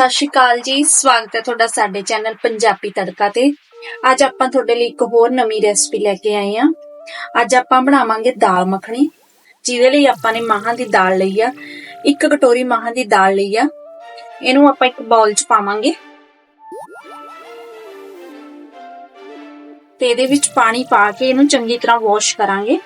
ਸਤਿ ਸ਼੍ਰੀ ਅਕਾਲ ਜੀ, ਸਵਾਗਤ ਹੈ ਤੁਹਾਡਾ ਸਾਡੇ ਚੈਨਲ ਪੰਜਾਬੀ ਤੜਕਾ ਤੇ। ਅੱਜ ਆਪਾਂ ਤੁਹਾਡੇ ਲਈ ਇੱਕ ਹੋਰ ਨਵੀਂ ਰੈਸਪੀ ਲੈ ਕੇ ਆਏ ਹਾਂ। ਅੱਜ ਆਪਾਂ ਬਣਾਵਾਂਗੇ ਦਾਲ ਮੱਖਣੀ, ਜਿਹਦੇ ਲਈ ਆਪਾਂ ਨੇ ਮਾਹਾਂ ਦੀ ਦਾਲ ਲਈ ਆ, ਇੱਕ ਕਟੋਰੀ ਮਾਹਾਂ ਦੀ ਦਾਲ ਲਈ ਆ। ਇਹਨੂੰ ਆਪਾਂ ਇੱਕ ਬਾਉਲ 'ਚ ਪਾਵਾਂਗੇ। ਤੇ ਇਹਦੇ ਵਿੱਚ ਪਾਣੀ ਪਾ ਕੇ ਇਹਨੂੰ ਚੰਗੀ ਤਰ੍ਹਾਂ ਵਾਸ਼ ਕਰਾਂਗੇ।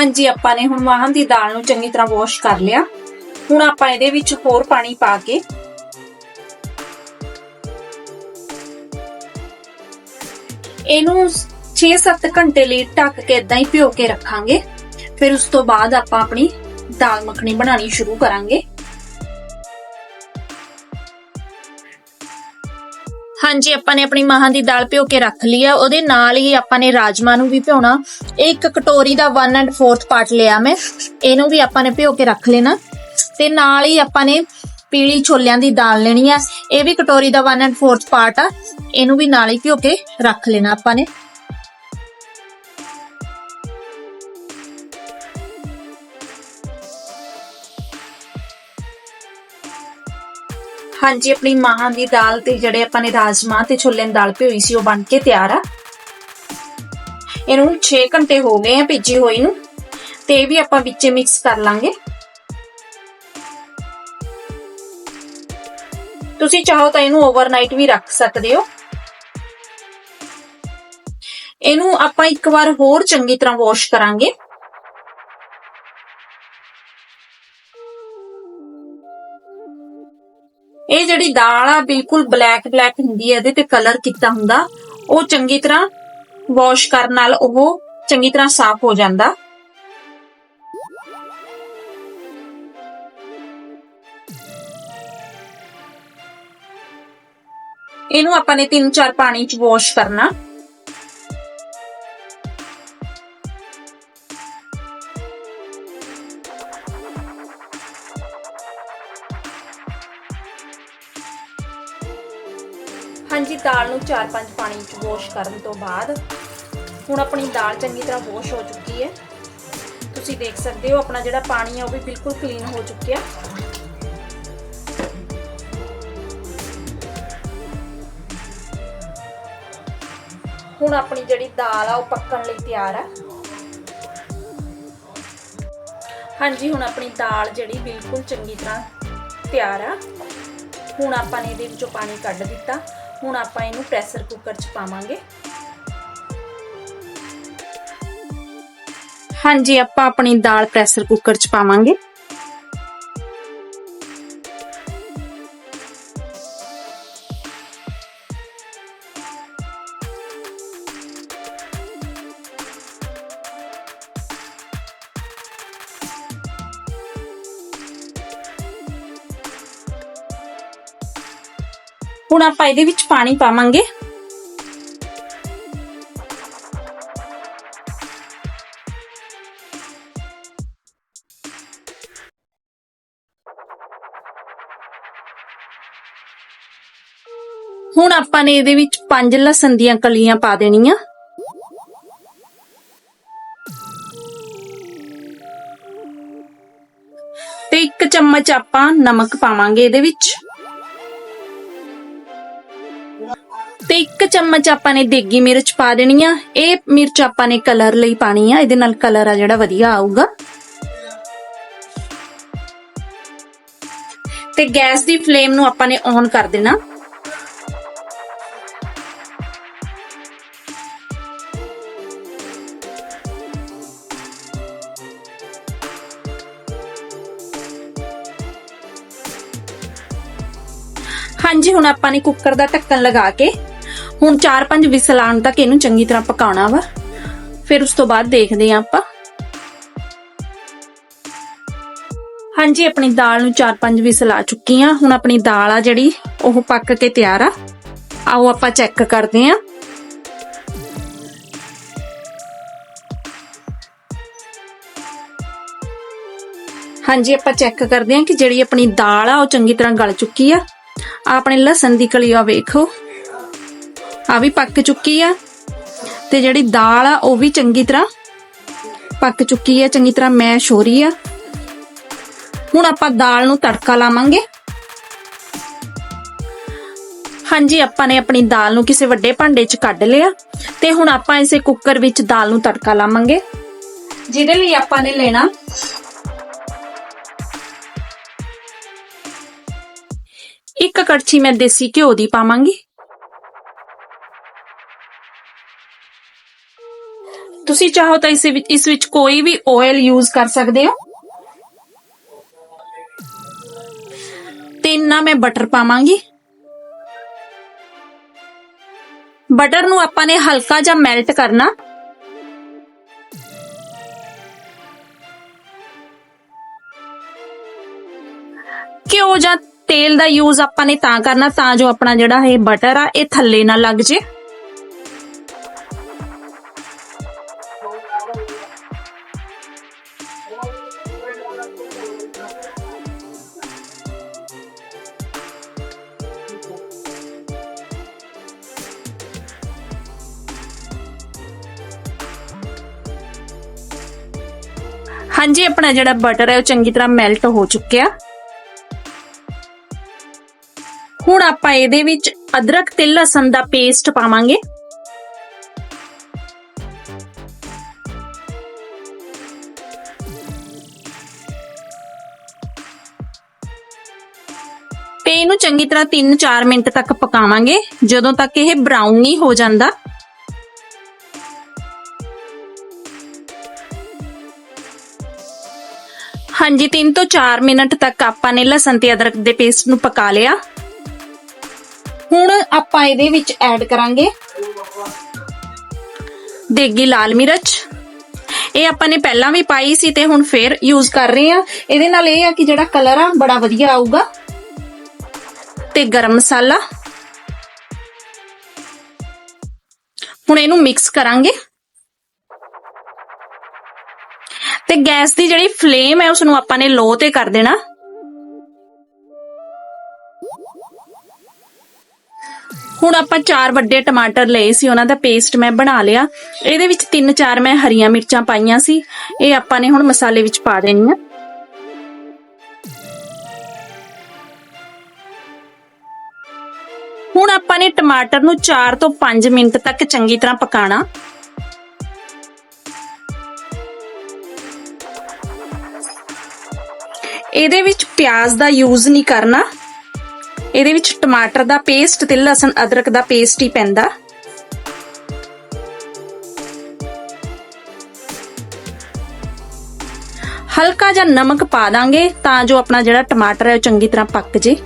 ਹਾਂਜੀ, ਆਪਾਂ ਨੇ ਹੁਣ ਮਾਹਾਂ ਦੀ ਦਾਲ ਨੂੰ ਚੰਗੀ ਤਰ੍ਹਾਂ ਵਾਸ਼ ਕਰ ਲਿਆ। ਹੁਣ ਆਪਾਂ ਇਹਦੇ ਵਿੱਚ ਹੋਰ ਪਾਣੀ ਪਾ ਕੇ ਇਹਨੂੰ 6-7 ਘੰਟੇ ਲਈ ਢੱਕ ਕੇ ਇਦਾਂ ਹੀ ਭਿਓ ਕੇ ਰੱਖਾਂਗੇ। ਫਿਰ ਉਸ ਤੋਂ ਬਾਅਦ ਆਪਾਂ ਆਪਣੀ ਦਾਲ ਮੱਖਣੀ ਬਣਾਉਣੀ ਸ਼ੁਰੂ ਕਰਾਂਗੇ। ਹਾਂਜੀ, ਆਪਾਂ ਨੇ ਆਪਣੀ ਮਾਹਾਂ ਦੀ ਦਾਲ ਭਿਓ ਕੇ ਰੱਖ ਲਈ ਆ। ਉਹਦੇ ਨਾਲ ਹੀ ਆਪਾਂ ਨੇ ਰਾਜਮਾ ਨੂੰ ਵੀ ਭਿਉਣਾ। ਇਹ ਇੱਕ ਕਟੋਰੀ ਦਾ 1 ਐਂਡ 4th ਪਾਰਟ ਲਿਆ ਮੈਂ। ਇਹਨੂੰ ਵੀ ਆਪਾਂ ਨੇ ਭਿਓ ਕੇ ਰੱਖ ਲੈਣਾ। ਤੇ ਨਾਲ ਹੀ ਆਪਾਂ ਨੇ ਪੀਲੀ ਛੋਲਿਆਂ ਦੀ ਦਾਲ ਲੈਣੀ ਆ। ਇਹ ਵੀ ਕਟੋਰੀ ਦਾ 1 ਐਂਡ 4th ਪਾਰਟ ਆ। ਇਹਨੂੰ ਵੀ ਨਾਲ ਹੀ ਭਿਓ ਕੇ ਰੱਖ ਲੈਣਾ ਆਪਾਂ ਨੇ। ਹਾਂਜੀ, ਆਪਣੀ ਮਾਹਾਂ ਦੀ ਦਾਲ ਤੇ ਜਿਹੜੇ ਆਪਾਂ ਨੇ ਰਾਜਮਾ ਤੇ ਛੋਲੇ ਦੀ ਦਾਲ ਭਿਓਈ ਸੀ, ਉਹ ਬਣ ਕੇ ਤਿਆਰ ਆ। ਇਹਨੂੰ 6 ਘੰਟੇ ਹੋ ਗਏ ਆ ਭਿੱਜੀ ਹੋਈ ਨੂੰ, ਤੇ ਇਹ ਵੀ ਆਪਾਂ ਵਿੱਚੇ ਮਿਕਸ ਕਰ ਲਾਂਗੇ। ਤੁਸੀਂ ਚਾਹੋ ਤਾਂ ਇਹਨੂੰ ਓਵਰਨਾਈਟ ਵੀ ਰੱਖ ਸਕਦੇ ਹੋ। ਇਹਨੂੰ ਆਪਾਂ ਇੱਕ ਵਾਰ ਹੋਰ ਚੰਗੀ ਤਰ੍ਹਾਂ ਵਾਸ਼ ਕਰਾਂਗੇ। ਇਹ ਜਿਹੜੀ ਦਾਲ ਆ, ਬਿਲਕੁਲ ਬਲੈਕ ਬਲੈਕ ਹੁੰਦੀ ਹੈ ਇਹਦੇ ਤੇ ਕਲਰ ਕੀਤਾ ਹੁੰਦਾ, ਉਹ ਚੰਗੀ ਤਰ੍ਹਾਂ ਵਾਸ਼ ਕਰਨ ਨਾਲ ਉਹ ਚੰਗੀ ਤਰ੍ਹਾਂ ਸਾਫ਼ ਹੋ ਜਾਂਦਾ। ਇਹਨੂੰ ਆਪਾਂ ਨੇ 3-4 ਪਾਣੀ ਚ ਵਾਸ਼ ਕਰਨਾ। ਦਾਲ ਨੂੰ 4-5 ਪਾਣੀ ਚ ਵਾਸ਼ ਕਰਨ ਤੋਂ ਬਾਅਦ, ਹੁਣ ਆਪਣੀ ਦਾਲ ਚੰਗੀ ਤਰ੍ਹਾਂ ਵਾਸ਼ ਹੋ ਚੁੱਕੀ ਹੈ। ਤੁਸੀਂ ਦੇਖ ਸਕਦੇ ਹੋ, ਆਪਣਾ ਜਿਹੜਾ ਪਾਣੀ ਹੈ ਉਹ ਵੀ ਬਿਲਕੁਲ ਕਲੀਨ ਹੋ ਚੁੱਕਿਆ। ਹੁਣ ਆਪਣੀ ਜਿਹੜੀ ਦਾਲ ਆ, ਉਹ ਪੱਕਣ ਲਈ ਤਿਆਰ ਆ। ਹਾਂਜੀ, ਹੁਣ ਆਪਣੀ ਦਾਲ ਜਿਹੜੀ ਬਿਲਕੁਲ ਚੰਗੀ ਤਰ੍ਹਾਂ ਤਿਆਰ ਆ। ਹੁਣ ਆਪਾਂ ਨੇ ਇਹਦੇ ਵਿੱਚੋਂ ਪਾਣੀ ਕੱਢ ਦਿੱਤਾ। ਹੁਣ ਆਪਾਂ ਇਹਨੂੰ ਪ੍ਰੈਸ਼ਰ ਕੁੱਕਰ 'ਚ ਪਾਵਾਂਗੇ। ਹਾਂਜੀ, ਆਪਾਂ ਆਪਣੀ ਦਾਲ ਪ੍ਰੈਸ਼ਰ ਕੁੱਕਰ 'ਚ ਪਾਵਾਂਗੇ। ਹੁਣ ਆਪਾਂ ਇਹਦੇ ਵਿੱਚ ਪਾਣੀ ਪਾਵਾਂਗੇ। ਹੁਣ ਆਪਾਂ ਨੇ ਇਹਦੇ ਵਿੱਚ ਪੰਜ ਲਸਣ ਦੀਆਂ ਕਲੀਆਂ ਪਾ ਦੇਣੀਆਂ। ਤੇ ਇੱਕ ਚਮਚ ਆਪਾਂ ਨਮਕ ਪਾਵਾਂਗੇ ਇਹਦੇ ਵਿੱਚ। ਤੇ ਇੱਕ ਚਮਚ ਆਪਾਂ ਨੇ ਦੇਗੀ ਮਿਰਚ ਪਾ ਦੇਣੀ ਆ। ਇਹ ਮਿਰਚ ਆਪਾਂ ਨੇ ਕਲਰ ਲਈ ਪਾਣੀ ਆ। ਇਹਦੇ ਨਾਲ ਕਲਰ ਆ ਜਿਹੜਾ ਵਧੀਆ ਆਊਗਾ। ਤੇ ਗੈਸ ਦੀ ਫਲੇਮ ਨੂੰ ਆਪਾਂ ਨੇ ਔਨ ਕਰ ਦੇਣਾ। ਹਾਂਜੀ, ਹੁਣ ਆਪਾਂ ਨੇ ਕੁੱਕਰ ਦਾ ਢੱਕਣ ਲਗਾ ਕੇ ਹੁਣ 4-5 ਵਿਸਲ ਆਉਣ ਤੱਕ ਇਹਨੂੰ ਚੰਗੀ ਤਰ੍ਹਾਂ ਪਕਾਉਣਾ ਵਾ। ਫਿਰ ਉਸ ਤੋਂ ਬਾਅਦ ਦੇਖਦੇ ਆਂ ਆਪਾਂ। ਹਾਂਜੀ, ਆਪਣੀ ਦਾਲ ਨੂੰ 4-5 ਵਿਸਲ ਆ ਚੁੱਕੀ ਚੁੱਕੀਆਂ ਹੁਣ ਆਪਣੀ ਦਾਲ ਆ ਜਿਹੜੀ, ਉਹ ਪੱਕ ਕੇ ਤਿਆਰ ਆ। ਆਓ ਆਪਾਂ ਚੈੱਕ ਕਰਦੇ ਆਂ ਹਾਂਜੀ, ਆਪਾਂ ਚੈੱਕ ਕਰਦੇ ਆਂ ਕਿ ਜਿਹੜੀ ਆਪਣੀ ਦਾਲ ਆ, ਉਹ ਚੰਗੀ ਤਰ੍ਹਾਂ ਗਲ ਚੁੱਕੀ ਆ। ਆਪਣੇ ਲਸਣ ਦੀ ਕਲੀ ਵੇਖੋ। ਆ ਵੀ ਪੱਕ ਚੁੱਕੀ ਆ। ਤੇ ਜਿਹੜੀ ਦਾਲ ਆ, ਉਹ ਵੀ ਚੰਗੀ ਤਰ੍ਹਾਂ ਪੱਕ ਚੁੱਕੀ ਆ, ਚੰਗੀ ਤਰ੍ਹਾਂ ਮੈਸ਼ ਹੋ ਰਹੀ ਆ। ਹੁਣ ਆਪਾਂ ਦਾਲ ਨੂੰ ਤੜਕਾ ਲਾਵਾਂਗੇ। ਹਾਂਜੀ, ਆਪਾਂ ਨੇ ਆਪਣੀ ਦਾਲ ਨੂੰ ਕਿਸੇ ਵੱਡੇ ਭਾਂਡੇ 'ਚ ਕੱਢ ਲਿਆ। ਤੇ ਹੁਣ ਆਪਾਂ ਇਸੇ ਕੁੱਕਰ ਵਿੱਚ ਦਾਲ ਨੂੰ ਤੜਕਾ ਲਾਵਾਂਗੇ। ਜਿਹਦੇ ਲਈ ਆਪਾਂ ਨੇ ਲੈਣਾ ਇੱਕ ਕੜਛੀ ਮੈਂ ਦੇਸੀ ਘਿਓ ਦੀ ਪਾਵਾਂਗੀ। ਤੁਸੀਂ ਚਾਹੋ ਤਾਂ ਇਸ ਵਿੱਚ ਇਸ ਵਿੱਚ ਕੋਈ ਵੀ ਆਇਲ ਯੂਜ਼ ਕਰ ਸਕਦੇ ਹੋ। ਤੇ ਇੰਨਾ ਮੈਂ ਬਟਰ ਪਾਵਾਂਗੀ। ਬਟਰ ਨੂੰ ਆਪਾਂ ਨੇ ਹਲਕਾ ਜਿਹਾ ਮੈਲਟ ਕਰਨਾ। ਤੇਲ ਦਾ ਯੂਜ਼ ਆਪਾਂ ਨੇ ਤਾਂ ਕਰਨਾ ਤਾਂ ਜੋ ਆਪਣਾ ਜਿਹੜਾ ਇਹ ਬਟਰ ਆ ਇਹ ਥੱਲੇ ਨਾ ਲੱਗ ਜੇ ਹਾਂਜੀ ਆਪਣਾ ਜਿਹੜਾ ਬਟਰ ਹੈ ਉਹ ਚੰਗੀ ਤਰ੍ਹਾਂ ਮੈਲਟ ਹੋ ਚੁੱਕਿਆ ਹੁਣ ਆਪਾਂ ਇਹਦੇ ਵਿੱਚ ਅਦਰਕ ਤੇ ਲਸਣ ਦਾ ਪੇਸਟ ਪਾਵਾਂਗੇ। ਤੇ ਇਹਨੂੰ ਚੰਗੀ ਤਰ੍ਹਾਂ 3-4 ਮਿੰਟ ਤੱਕ ਪਕਾਵਾਂਗੇ, ਜਦੋਂ ਤੱਕ ਇਹ ਬਰਾਊਨ ਨਹੀਂ ਹੋ ਜਾਂਦਾ। ਹਾਂਜੀ 3 ਤੋਂ 4 ਮਿੰਟ ਤੱਕ ਆਪਾਂ ਨੇ ਲਸਣ ਤੇ ਅਦਰਕ ਦੇ ਪੇਸਟ ਨੂੰ ਪਕਾ ਲਿਆ। ਹੁਣ ਆਪਾਂ ਇਹਦੇ ਵਿੱਚ ਐਡ ਕਰਾਂਗੇ। ਦੇਗੀ ਲਾਲ ਮਿਰਚ। ਇਹ ਆਪਾਂ ਨੇ ਪਹਿਲਾਂ ਵੀ ਪਾਈ ਸੀ ਤੇ ਹੁਣ ਫੇਰ ਯੂਜ਼ ਕਰ ਰਹੇ ਆ ਇਹਦੇ ਨਾਲ ਇਹ ਆ ਕਿ ਜਿਹੜਾ ਕਲਰ ਆ, ਬੜਾ ਵਧੀਆ ਆਊਗਾ। ਤੇ ਗਰਮ ਮਸਾਲਾ। ਹੁਣ ਇਹਨੂੰ ਮਿਕਸ ਕਰਾਂਗੇ। ਤੇ ਗੈਸ ਦੀ ਜਿਹੜੀ ਫਲੇਮ ਹੈ ਉਸ ਨੂੰ ਆਪਾਂ ਨੇ ਲੋ ਤੇ ਕਰ ਦੇਣਾ। ਹੁਣ ਆਪਾਂ ਚਾਰ ਵੱਡੇ ਟਮਾਟਰ ਲਏ ਸੀ, ਉਹਨਾਂ ਦਾ ਪੇਸਟ ਮੈਂ ਬਣਾ ਲਿਆ। ਇਹਦੇ ਵਿੱਚ ਤਿੰਨ ਚਾਰ ਮੈਂ ਹਰੀਆਂ ਮਿਰਚਾਂ ਪਾਈਆਂ ਸੀ। ਇਹ ਆਪਾਂ ਨੇ ਹੁਣ ਮਸਾਲੇ ਵਿੱਚ ਪਾ ਦੇਣੀਆਂ। ਹੁਣ ਆਪਾਂ ਨੇ ਟਮਾਟਰ ਨੂੰ 4 ਤੋਂ 5 ਮਿੰਟ ਤੱਕ ਚੰਗੀ ਤਰ੍ਹਾਂ ਪਕਾਣਾ। ਇਹਦੇ ਵਿੱਚ ਪਿਆਜ਼ ਦਾ ਯੂਜ਼ ਨਹੀਂ ਕਰਨਾ। ਇਹਦੇ ਵਿੱਚ ਟਮਾਟਰ ਦਾ ਪੇਸਟ ਤੇ ਲਸਣ ਅਦਰਕ ਦਾ ਪੇਸਟ ਹੀ ਪੈਂਦਾ। ਹਲਕਾ ਜਿਹਾ ਨਮਕ ਪਾ ਦਾਂਗੇ ਤਾਂ ਜੋ ਆਪਣਾ ਜਿਹੜਾ ਟਮਾਟਰ ਹੈ ਉਹ ਚੰਗੀ ਤਰ੍ਹਾਂ ਪੱਕ ਜੇ।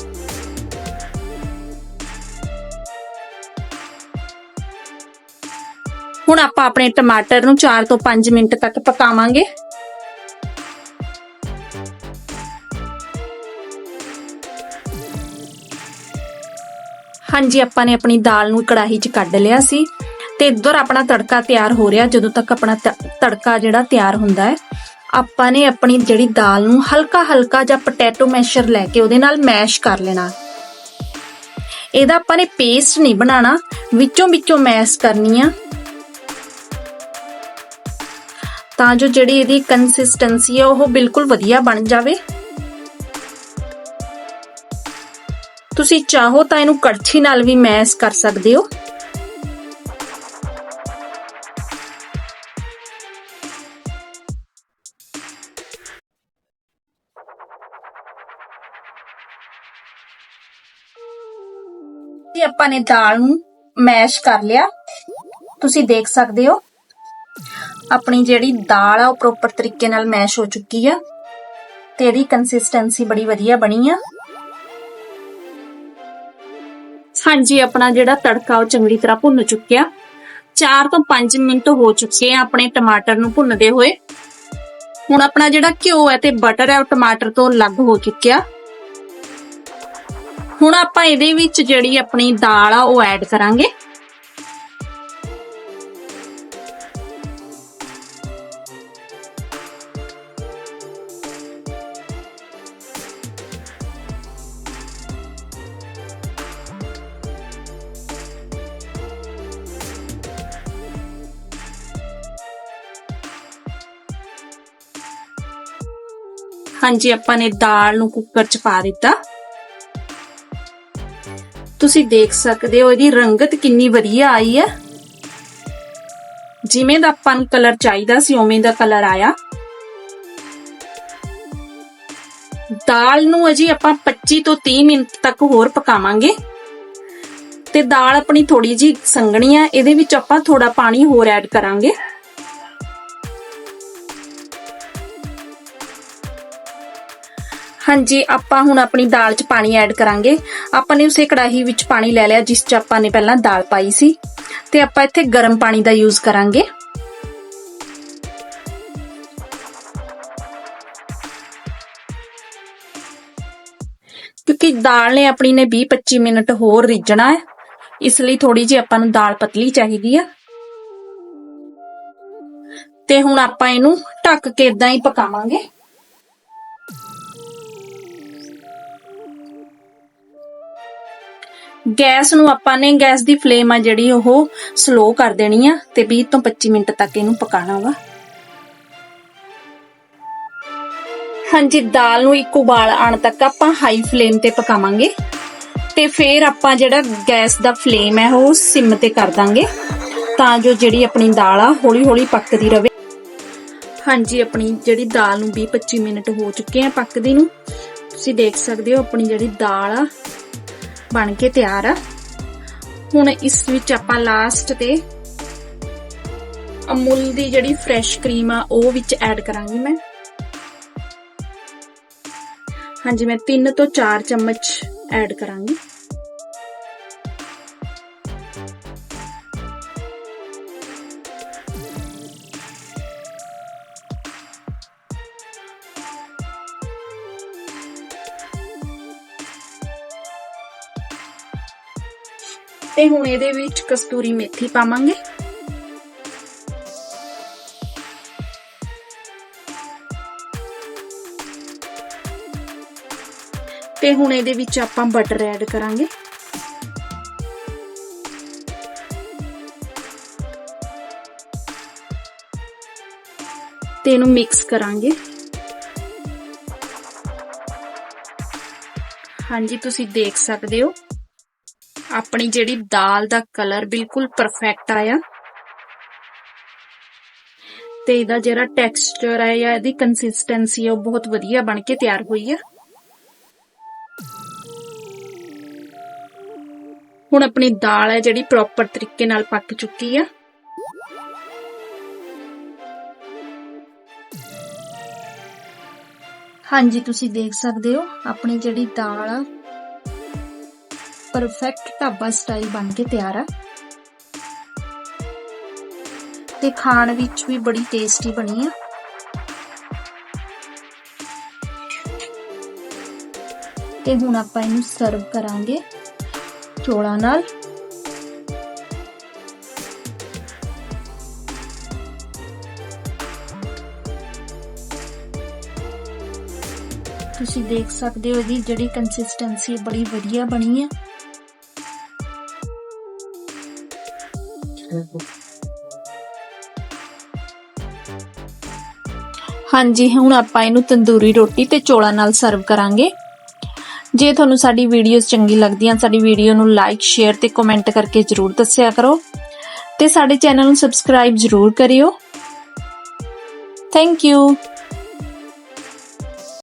ਹੁਣ ਆਪਾਂ ਆਪਣੇ ਟਮਾਟਰ ਨੂੰ 4 ਤੋਂ 5 ਮਿੰਟ ਤੱਕ ਪਕਾਵਾਂਗੇ। ਹਾਂਜੀ, ਆਪਾਂ ਨੇ ਆਪਣੀ ਦਾਲ ਨੂੰ ਕੜਾਹੀ 'ਚ ਕੱਢ ਲਿਆ ਸੀ ਤੇ ਇੱਧਰ ਆਪਣਾ ਤੜਕਾ ਤਿਆਰ ਹੋ ਰਿਹਾ, ਜਦੋਂ ਤੱਕ ਆਪਣਾ ਤ- ਤੜਕਾ ਜਿਹੜਾ ਤਿਆਰ ਹੁੰਦਾ ਹੈ। ਆਪਾਂ ਨੇ ਆਪਣੀ ਜਿਹੜੀ ਦਾਲ ਨੂੰ ਹਲਕਾ ਹਲਕਾ ਜਿਹਾ ਪੋਟੈਟੋ ਮੈਸ਼ਰ ਲੈ ਕੇ ਉਹਦੇ ਨਾਲ ਮੈਸ਼ ਕਰ ਲੈਣਾ। ਇਹਦਾ ਆਪਾਂ ਨੇ ਪੇਸਟ ਨਹੀਂ ਬਣਾਉਣਾ ਵਿੱਚੋਂ ਵਿੱਚੋਂ ਮੈਸ਼ ਕਰਨੀ ਆ। ਤਾਂ ਜੋ ਜਿਹੜੀ ਇਹਦੀ ਕੰਸਿਸਟੈਂਸੀ ਹੈ ਉਹ ਬਿਲਕੁਲ ਵਧੀਆ ਬਣ ਜਾਵੇ। ਤੁਸੀਂ ਚਾਹੋ ਤਾਂ ਇਹਨੂੰ ਕੜਛੀ ਨਾਲ ਵੀ ਮੈਸ਼ ਕਰ ਸਕਦੇ ਹੋ। ਜੀ, ਆਪਾਂ ਨੇ ਦਾਲ ਨੂੰ ਮੈਸ਼ ਕਰ ਲਿਆ। ਤੁਸੀਂ ਦੇਖ ਸਕਦੇ ਹੋ, ਆਪਣੀ ਜਿਹੜੀ ਦਾਲ ਆ, ਉਹ ਪ੍ਰੋਪਰ ਤਰੀਕੇ ਨਾਲ ਮੈਸ਼ ਹੋ ਚੁੱਕੀ ਆ ਤੇ ਇਹਦੀ ਕੰਸਿਸਟੈਂਸੀ ਬੜੀ ਵਧੀਆ ਬਣੀ ਆ। ਹਾਂਜੀ, ਆਪਣਾ ਜਿਹੜਾ ਤੜਕਾ ਉਹ ਚੰਗੀ ਤਰ੍ਹਾਂ ਭੁੰਨ ਚੁੱਕਿਆ। 4 ਤੋਂ 5 ਮਿੰਟ ਹੋ ਚੁੱਕੇ ਆ ਆਪਣੇ ਟਮਾਟਰ ਨੂੰ ਭੁੰਨਦੇ ਹੋਏ। ਹੁਣ ਆਪਣਾ ਜਿਹੜਾ ਘਿਓ ਹੈ ਤੇ ਬਟਰ ਹੈ, ਉਹ ਟਮਾਟਰ ਤੋਂ ਅਲੱਗ ਹੋ ਚੁੱਕਿਆ। ਹੁਣ ਆਪਾਂ ਇਹਦੇ ਵਿੱਚ ਜਿਹੜੀ ਆਪਣੀ ਦਾਲ ਆ, ਉਹ ਐਡ ਕਰਾਂਗੇ। ਹਾਂਜੀ, ਆਪਾਂ ਨੇ ਦਾਲ ਨੂੰ ਕੁੱਕਰ 'ਚ ਪਾ ਦਿੱਤਾ। ਤੁਸੀਂ ਦੇਖ ਸਕਦੇ ਹੋ ਇਹਦੀ ਰੰਗਤ ਕਿੰਨੀ ਵਧੀਆ ਆਈ ਹੈ। ਜਿਵੇਂ ਦਾ ਆਪਾਂ ਨੂੰ ਕਲਰ ਚਾਹੀਦਾ ਸੀ, ਉਵੇਂ ਦਾ ਕਲਰ ਆਇਆ। ਦਾਲ ਨੂੰ ਅਜੀ ਆਪਾਂ 25 ਤੋਂ 30 ਮਿੰਟ ਤੱਕ ਹੋਰ ਪਕਾਵਾਂਗੇ। ਤੇ ਦਾਲ ਆਪਣੀ ਥੋੜੀ ਜੀ ਸੰਘਣੀ ਆ ਇਹਦੇ ਵਿੱਚ ਆਪਾਂ ਥੋੜਾ ਪਾਣੀ ਹੋਰ ਐਡ ਕਰਾਂਗੇ। ਹਾਂਜੀ, ਆਪਾਂ ਹੁਣ ਆਪਣੀ ਦਾਲ 'ਚ ਪਾਣੀ ਐਡ ਕਰਾਂਗੇ। ਆਪਾਂ ਨੇ ਉਸੇ ਕੜਾਹੀ ਵਿੱਚ ਪਾਣੀ ਲੈ ਲਿਆ, ਜਿਸ 'ਚ ਆਪਾਂ ਨੇ ਪਹਿਲਾਂ ਦਾਲ ਪਾਈ ਸੀ। ਤੇ ਆਪਾਂ ਇੱਥੇ ਗਰਮ ਪਾਣੀ ਦਾ ਯੂਜ਼ ਕਰਾਂਗੇ। ਕਿਉਂਕਿ ਦਾਲ ਨੇ ਆਪਣੀ ਨੇ 20-25 ਮਿੰਟ ਹੋਰ ਰਿੱਝਣਾ ਹੈ। ਇਸ ਲਈ ਥੋੜੀ ਜਿਹੀ ਆਪਾਂ ਨੂੰ ਦਾਲ ਪਤਲੀ ਚਾਹੀਦੀ ਆ। ਤੇ ਹੁਣ ਆਪਾਂ ਇਹਨੂੰ ਢੱਕ ਕੇ ਇਦਾਂ ਹੀ ਪਕਾਵਾਂਗੇ। ਗੈਸ ਨੂੰ ਆਪਾਂ ਨੇ ਗੈਸ ਦੀ ਫਲੇਮ ਆ ਜਿਹੜੀ ਉਹ ਸਲੋ ਕਰ ਦੇਣੀ ਆ ਤੇ 20 ਤੋਂ 25 ਮਿੰਟ ਤੱਕ ਇਹਨੂੰ ਪਕਾਣਾ ਵਾ। ਹਾਂਜੀ, ਦਾਲ ਨੂੰ ਇੱਕ ਉਬਾਲ ਆਣ ਤੱਕ ਆਪਾਂ ਹਾਈ ਫਲੇਮ ਤੇ ਪਕਾਵਾਂਗੇ ਤੇ ਫਿਰ ਆਪਾਂ ਜਿਹੜਾ ਗੈਸ ਦਾ ਫਲੇਮ ਹੈ ਉਹ ਸਿਮ ਤੇ ਕਰ ਦਾਂਗੇ ਤਾਂ ਜੋ ਜਿਹੜੀ ਆਪਣੀ ਦਾਲ ਆ ਹੌਲੀ ਹੌਲੀ ਪੱਕਦੀ ਰਵੇ। ਹਾਂਜੀ, ਆਪਣੀ ਜਿਹੜੀ ਦਾਲ ਨੂੰ 20 25 ਮਿੰਟ ਹੋ ਚੁੱਕੇ ਆ ਪੱਕਦੀ ਨੂੰ। ਤੁਸੀਂ ਦੇਖ ਸਕਦੇ ਹੋ ਆਪਣੀ ਜਿਹੜੀ ਦਾਲ ਆ ਬਣ ਕੇ ਤਿਆਰ ਆ। ਹੁਣ ਇਸ ਵਿੱਚ ਆਪਾਂ ਲਾਸਟ ਤੇ ਅਮੁੱਲ ਦੀ ਜਿਹੜੀ ਫਰੈਸ਼ ਕਰੀਮ ਆ, ਉਹ ਵਿੱਚ ਐਡ ਕਰਾਂਗੀ ਮੈਂ। ਹਾਂਜੀ, ਮੈਂ 3 ਤੋਂ 4 ਚਮਚ ਐਡ ਕਰਾਂਗੀ। ਤੇ ਹੁਣ ਇਹਦੇ ਵਿੱਚ ਕਸਤੂਰੀ ਮੇਥੀ ਪਾਵਾਂਗੇ। ਤੇ ਹੁਣ ਇਹਦੇ ਵਿੱਚ ਆਪਾਂ ਬਟਰ ਐਡ ਕਰਾਂਗੇ। ਤੇ ਇਹਨੂੰ ਮਿਕਸ ਕਰਾਂਗੇ। ਹਾਂਜੀ, ਤੁਸੀਂ ਦੇਖ ਸਕਦੇ ਹੋ। ਆਪਣੀ ਜਿਹੜੀ ਦਾਲ ਦਾ ਕਲਰ ਬਿਲਕੁਲ ਪਰਫੈਕਟ ਆਇਆ। ਤੇ ਇਹਦਾ ਜਿਹੜਾ ਟੈਕਸਚਰ ਹੈ ਜਾਂ ਇਹਦੀ ਕੰਸਿਸਟੈਂਸੀ ਹੈ ਉਹ ਬਹੁਤ ਵਧੀਆ ਬਣ ਕੇ ਤਿਆਰ ਹੋਈ ਹੈ ਹੁਣ ਆਪਣੀ ਦਾਲ ਹੈ ਜਿਹੜੀ ਪ੍ਰੋਪਰ ਤਰੀਕੇ ਨਾਲ ਪੱਕ ਚੁੱਕੀ ਆ। ਹਾਂਜੀ, ਤੁਸੀਂ ਦੇਖ ਸਕਦੇ ਹੋ, ਆਪਣੀ ਜਿਹੜੀ ਦਾਲ ਆ ਪਰਫੈਕਟ ਢਾਬਾ ਸਟਾਈਲ ਬਣ ਕੇ ਤਿਆਰ ਆ। ਤੇ ਖਾਣ ਵਿੱਚ ਵੀ ਬੜੀ ਟੇਸਟੀ ਬਣੀ ਆ। ਤੇ ਹੁਣ ਆਪਾਂ ਇਹਨੂੰ ਸਰਵ ਕਰਾਂਗੇ ਚੋਲਾਂ ਨਾਲ। ਤੁਸੀਂ ਦੇਖ ਸਕਦੇ ਹੋ ਇਹਦੀ ਜਿਹੜੀ ਕੰਸਿਸਟੈਂਸੀ ਬੜੀ ਵਧੀਆ ਬਣੀ ਹੈ ਹਾਂਜੀ, ਹੁਣ ਆਪਾਂ ਇਹਨੂੰ ਤੰਦੂਰੀ ਰੋਟੀ ਤੇ ਚੋਲਾਂ ਨਾਲ ਸਰਵ ਕਰਾਂਗੇ। ਜੇ ਤੁਹਾਨੂੰ ਸਾਡੀ ਵੀਡੀਓਜ਼ ਚੰਗੀ ਲੱਗਦੀਆਂ, ਸਾਡੀ ਵੀਡੀਓ ਨੂੰ ਲਾਈਕ ਸ਼ੇਅਰ ਤੇ ਕਮੈਂਟ ਕਰਕੇ ਜਰੂਰ ਦੱਸਿਆ ਕਰੋ। ਤੇ ਸਾਡੇ ਚੈਨਲ ਨੂੰ ਸਬਸਕ੍ਰਾਈਬ ਜਰੂਰ ਕਰਿਓ। Thank you